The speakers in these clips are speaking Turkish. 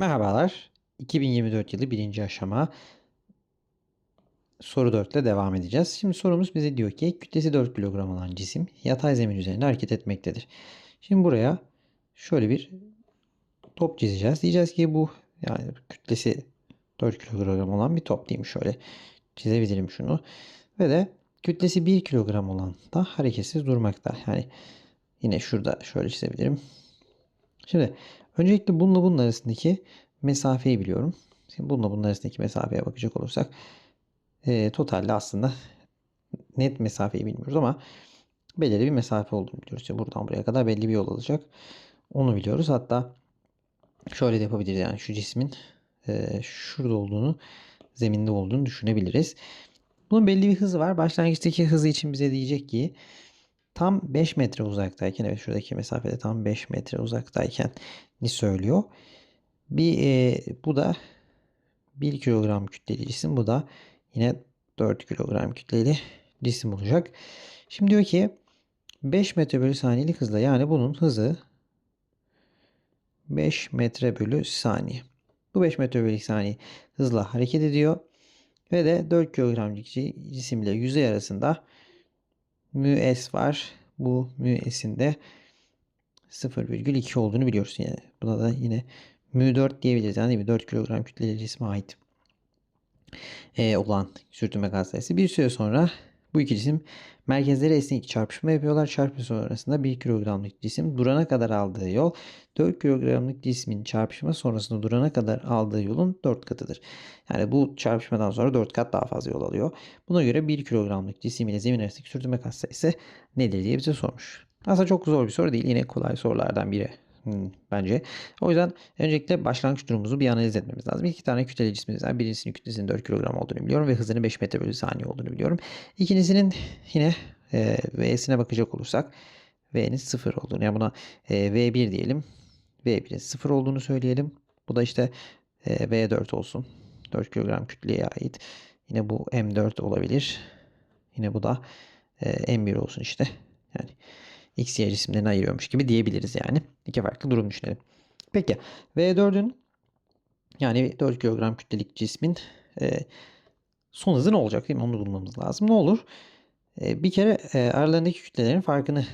Merhabalar. 2024 yılı birinci aşama soru 4 ile devam edeceğiz. Şimdi sorumuz bize diyor ki kütlesi 4 kilogram olan cisim yatay zemin üzerinde hareket etmektedir. Şimdi buraya şöyle bir top çizeceğiz. Diyeceğiz ki bu yani kütlesi 4 kilogram olan bir top diyeyim şöyle çizebilirim şunu. Ve de kütlesi 1 kilogram olan da hareketsiz durmakta. Yani yine şurada şöyle çizebilirim. Şimdi öncelikle bununla bunun arasındaki mesafeyi biliyorum. Şimdi bununla bunun arasındaki mesafeye bakacak olursak e, totalde aslında net mesafeyi bilmiyoruz ama belirli bir mesafe olduğunu biliyoruz. İşte buradan buraya kadar belli bir yol alacak. Onu biliyoruz. Hatta şöyle de yapabiliriz. Yani şu cismin e, şurada olduğunu, zeminde olduğunu düşünebiliriz. Bunun belli bir hızı var. Başlangıçtaki hızı için bize diyecek ki tam 5 metre uzaktayken evet şuradaki mesafede tam 5 metre uzaktayken ni söylüyor. Bir e, bu da 1 kilogram kütleli cisim. Bu da yine 4 kilogram kütleli cisim olacak. Şimdi diyor ki 5 metre bölü saniyelik hızla yani bunun hızı 5 metre bölü saniye. Bu 5 metre bölü saniye hızla hareket ediyor. Ve de 4 kilogramlık cisimle yüzey arasında mü var. Bu mü de 0,2 olduğunu biliyoruz. Yani buna da yine mü 4 diyebiliriz. Yani 4 kilogram kütleli cisme ait e, olan sürtünme gaz sayısı. Bir süre sonra bu iki cisim merkezleri esnek çarpışma yapıyorlar. Çarpışma sonrasında 1 kilogramlık cisim durana kadar aldığı yol 4 kilogramlık cismin çarpışma sonrasında durana kadar aldığı yolun 4 katıdır. Yani bu çarpışmadan sonra 4 kat daha fazla yol alıyor. Buna göre 1 kilogramlık cisim ile zemin arasındaki sürtünme gaz sayısı nedir diye bize sormuş. Aslında çok zor bir soru değil. Yine kolay sorulardan biri Hmm, bence. O yüzden öncelikle başlangıç durumumuzu bir analiz etmemiz lazım. İki tane kütleli cismimiz var. Birincisinin kütlesinin 4 kilogram olduğunu biliyorum ve hızının 5 metre bölü saniye olduğunu biliyorum. İkincisinin yine e, V'sine bakacak olursak V'nin 0 olduğunu yani buna e, V1 diyelim. V1'in 0 olduğunu söyleyelim. Bu da işte e, V4 olsun. 4 kilogram kütleye ait. Yine bu M4 olabilir. Yine bu da e, M1 olsun işte. Yani X, Y cisimlerini ayırıyormuş gibi diyebiliriz yani. İki farklı durum düşünelim. Peki V4'ün yani 4 kilogram kütlelik cismin e, son hızı ne olacak değil mi? Onu bulmamız lazım. Ne olur? E, bir kere e, aralarındaki kütlelerin farkını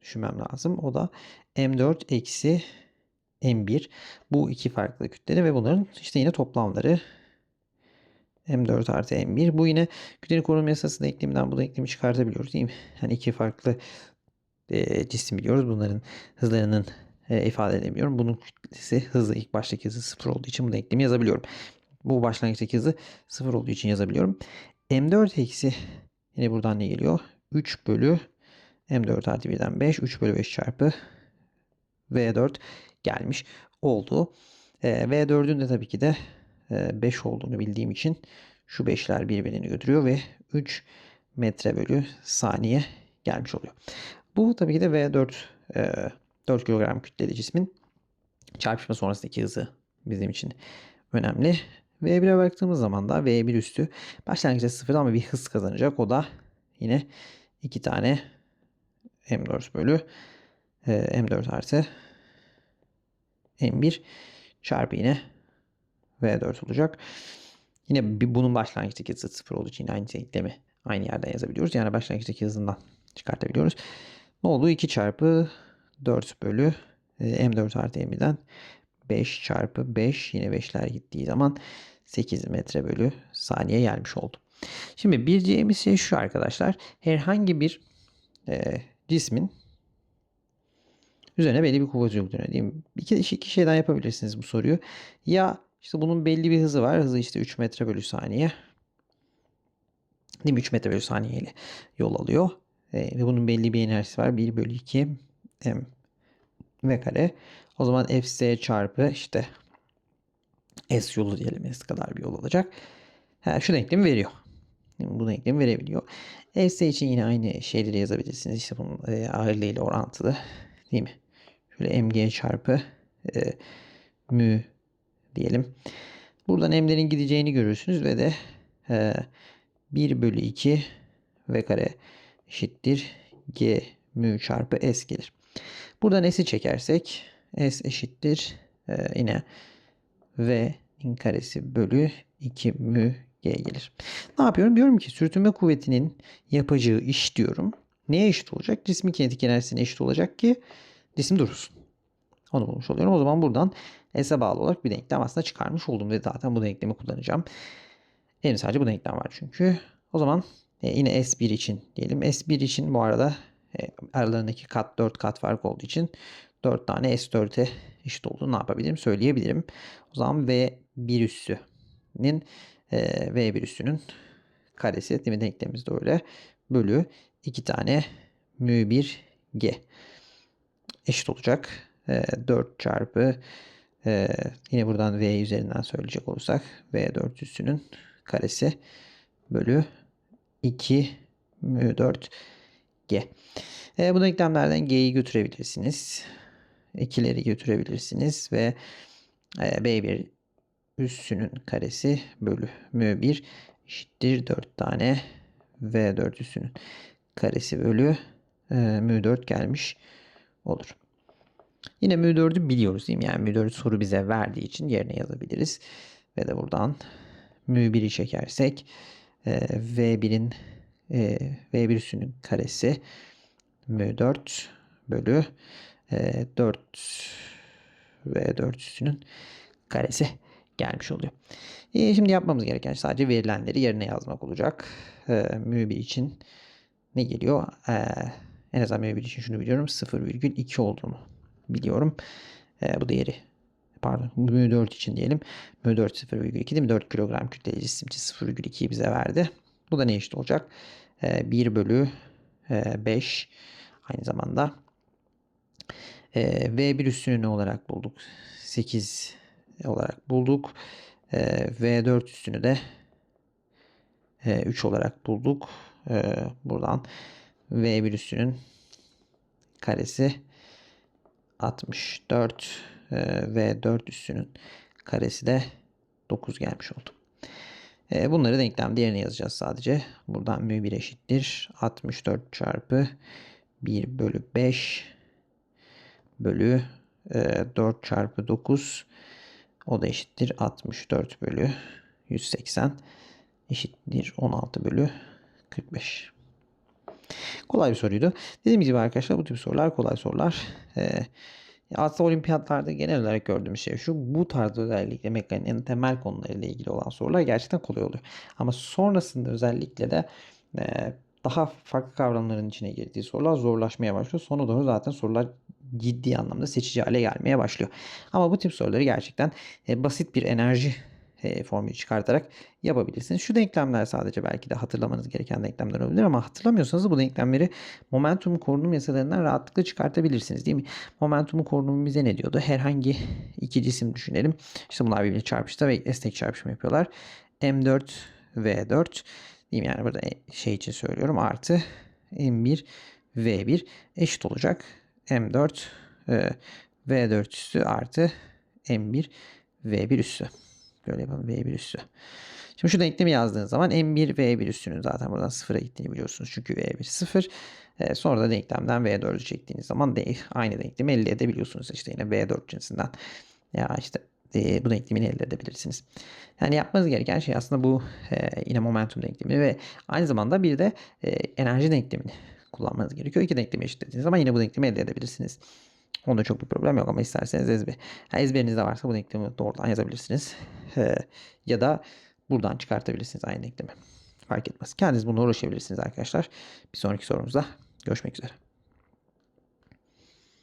düşünmem lazım. O da M4 eksi M1. Bu iki farklı kütleli ve bunların işte yine toplamları M4 artı M1. Bu yine kütleli korunma yasası denkleminden bu denklemi çıkartabiliyoruz değil mi? Yani iki farklı e, cisim biliyoruz. Bunların hızlarının e, ifade edemiyorum. Bunun kütlesi hızı ilk baştaki hızı sıfır olduğu için bu denklemi yazabiliyorum. Bu başlangıçtaki hızı sıfır olduğu için yazabiliyorum. M4 eksi yine buradan ne geliyor? 3 bölü M4 artı 1'den 5. 3 bölü 5 çarpı V4 gelmiş oldu. E, V4'ün de tabii ki de e, 5 olduğunu bildiğim için şu 5'ler birbirini götürüyor ve 3 metre bölü saniye gelmiş oluyor. Bu tabii ki de V4 e, 4 kilogram kütleli cismin çarpışma sonrasındaki hızı bizim için önemli. V1'e baktığımız zaman da V1 üstü başlangıçta sıfır ama bir hız kazanacak. O da yine iki tane M4 bölü e, M4 artı M1 çarpı yine V4 olacak. Yine bunun başlangıçtaki hızı sıfır olduğu için aynı denklemi aynı yerden yazabiliyoruz. Yani başlangıçtaki hızından çıkartabiliyoruz. Ne oldu? 2 çarpı 4 bölü e, M4 artı M1'den 5 çarpı 5 yine 5'ler gittiği zaman 8 metre bölü saniye gelmiş oldu. Şimdi bir diyeceğimiz şey şu arkadaşlar. Herhangi bir e, cismin üzerine belli bir kuvvet uygulanıyor diyeyim. İki, iki şeyden yapabilirsiniz bu soruyu. Ya işte bunun belli bir hızı var. Hızı işte 3 metre bölü saniye. Değil mi? 3 metre bölü saniye ile yol alıyor. E, ve bunun belli bir enerjisi var. 1 bölü 2 m v kare. O zaman fs çarpı işte s yolu diyelim. S kadar bir yol olacak. Ha, şu denklemi veriyor. Bu denklemi verebiliyor. fs için yine aynı şeyleri yazabilirsiniz. İşte bunun e, ağırlığı ile orantılı. Değil mi? Şöyle mg çarpı e, mü diyelim. Buradan m'lerin gideceğini görürsünüz ve de e, 1 bölü 2 v kare eşittir G mü çarpı S gelir. Buradan S'i çekersek S eşittir e, yine V'nin karesi bölü 2 mü G gelir. Ne yapıyorum? Diyorum ki sürtünme kuvvetinin yapacağı iş diyorum. Neye eşit olacak? Cismin kinetik enerjisine eşit olacak ki cisim dursun. Onu bulmuş oluyorum. O zaman buradan S'e bağlı olarak bir denklem aslında çıkarmış oldum ve zaten bu denklemi kullanacağım. Benim sadece bu denklem var çünkü. O zaman e, yine S1 için diyelim. S1 için bu arada e, aralarındaki kat 4 kat fark olduğu için 4 tane S4'e eşit olduğunu ne yapabilirim söyleyebilirim. O zaman V1 üssünün e, V1 üssünün karesi değil mi denklemimiz de öyle. Bölü 2 tane mü 1 G eşit olacak. E, 4 çarpı yine buradan V üzerinden söyleyecek olursak V4 üssünün karesi bölü 2 mü 4 G. E, bu denklemlerden G'yi götürebilirsiniz. 2'leri götürebilirsiniz ve e, B1 üssünün karesi bölü mü 1 eşittir 4 tane V4 üssünün karesi bölü e, mü 4 gelmiş olur. Yine mü 4'ü biliyoruz değil mi? Yani mü 4'ü soru bize verdiği için yerine yazabiliriz. Ve de buradan mü 1'i çekersek e, V1'in e, V1 üssünün karesi mü 4 bölü e, 4 V4 üssünün karesi gelmiş oluyor. E, şimdi yapmamız gereken sadece verilenleri yerine yazmak olacak. E, mü 1 için ne geliyor? E, en azından mü 1 için şunu biliyorum. 0,2 olduğunu biliyorum. E, bu değeri pardon mü 4 için diyelim. Mü 4 0,2 değil mi? 4 kilogram kütleli cisim için 0,2'yi bize verdi. Bu da ne eşit olacak? E, 1 bölü e, 5 aynı zamanda e, V1 üstünü ne olarak bulduk? 8 olarak bulduk. E, V4 üstünü de e, 3 olarak bulduk. E, buradan V1 üstünün karesi 64 e, ve 4 üstünün karesi de 9 gelmiş oldu. E, bunları denklemde yerine yazacağız sadece. Buradan mü 1 eşittir. 64 çarpı 1 bölü 5 bölü e, 4 çarpı 9 o da eşittir 64 bölü 180 eşittir 16 bölü 45. Kolay bir soruydu. Dediğim gibi arkadaşlar bu tip sorular kolay sorular. Ee, aslında olimpiyatlarda genel olarak gördüğümüz şey şu. Bu tarz özellikle mekaniğin temel konularıyla ilgili olan sorular gerçekten kolay oluyor. Ama sonrasında özellikle de e, daha farklı kavramların içine girdiği sorular zorlaşmaya başlıyor. Sona doğru zaten sorular ciddi anlamda seçici hale gelmeye başlıyor. Ama bu tip soruları gerçekten e, basit bir enerji e, formülü çıkartarak yapabilirsiniz. Şu denklemler sadece belki de hatırlamanız gereken denklemler olabilir ama hatırlamıyorsanız bu denklemleri momentum korunum yasalarından rahatlıkla çıkartabilirsiniz değil mi? Momentum korunumu bize ne diyordu? Herhangi iki cisim düşünelim. İşte bunlar birbirine çarpıştı ve esnek çarpışma yapıyorlar. M4 V4 diyeyim yani burada şey için söylüyorum artı M1 V1 eşit olacak. M4 e, V4 üssü artı M1 V1 üssü. Böyle yapalım V1 üssü. Şimdi şu denklemi yazdığın zaman M1 V1 üssünün zaten buradan sıfıra gittiğini biliyorsunuz. Çünkü V1 sıfır. E, sonra da denklemden V4'ü çektiğiniz zaman de, aynı denklemi elde edebiliyorsunuz. İşte yine V4 cinsinden. Ya işte e, bu denklemini elde edebilirsiniz. Yani yapmanız gereken şey aslında bu e, yine momentum denklemi ve aynı zamanda bir de e, enerji denklemini kullanmanız gerekiyor. İki denklemi eşitlediğiniz zaman yine bu denklemi elde edebilirsiniz. Onda çok bir problem yok ama isterseniz ezber. Yani ezberinizde varsa bu denklemi doğrudan yazabilirsiniz. Ee, ya da buradan çıkartabilirsiniz aynı denklemi. Fark etmez. Kendiniz bununla uğraşabilirsiniz arkadaşlar. Bir sonraki sorumuzda görüşmek üzere.